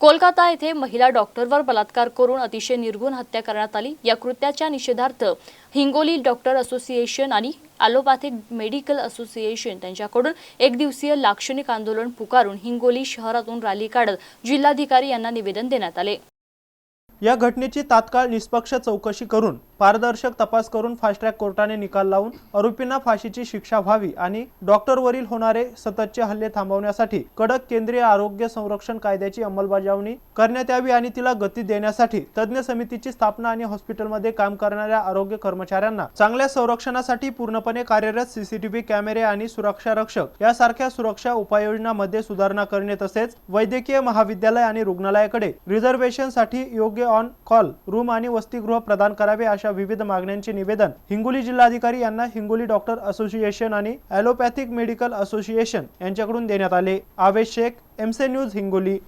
कोलकाता येथे महिला डॉक्टरवर बलात्कार करून अतिशय निर्गुण हत्या करण्यात आली. या कृत्याच्या निषेधार्थ हिंगोली डॉक्टर असोसिएशन आणि ॲलोपॅथिक मेडिकल असोसिएशन त्यांच्याकडून एक दिवसीय लाक्षणिक आंदोलन पुकारून हिंगोली शहरातून रॅली काढत जिल्हाधिकारी यांना निवेदन देण्यात आले. या घटनेची तात्काळ निष्पक्ष चौकशी करून पारदर्शक तपास करून फास्ट ट्रॅक कोर्टाने निकाल लावून आरोपींना फाशीची शिक्षा व्हावी आणि डॉक्टरवरील होणारे सततचे हल्ले थांबवण्यासाठी कडक केंद्रीय आरोग्य संरक्षण कायद्याची अंमलबजावणी करण्यात यावी आणि तिला गती देण्यासाठी तज्ज्ञ समितीची स्थापना आणि हॉस्पिटलमध्ये काम करणाऱ्या आरोग्य कर्मचाऱ्यांना चांगल्या संरक्षणासाठी पूर्णपणे कार्यरत सीसीटीव्ही कॅमेरे आणि सुरक्षा रक्षक यासारख्या सुरक्षा उपाययोजनांमध्ये सुधारणा करणे तसेच वैद्यकीय महाविद्यालय आणि रुग्णालयाकडे रिझर्वेशनसाठी योग्य ऑन कॉल रूम आणि वसतिगृह प्रदान करावे अशा विविध मागण्यांचे निवेदन हिंगोली जिल्हाधिकारी यांना हिंगोली डॉक्टर असोसिएशन आणि ॲलोपॅथिक मेडिकल असोसिएशन यांच्याकडून देण्यात आले. आवेश शेख एमसे न्यूज हिंगोली.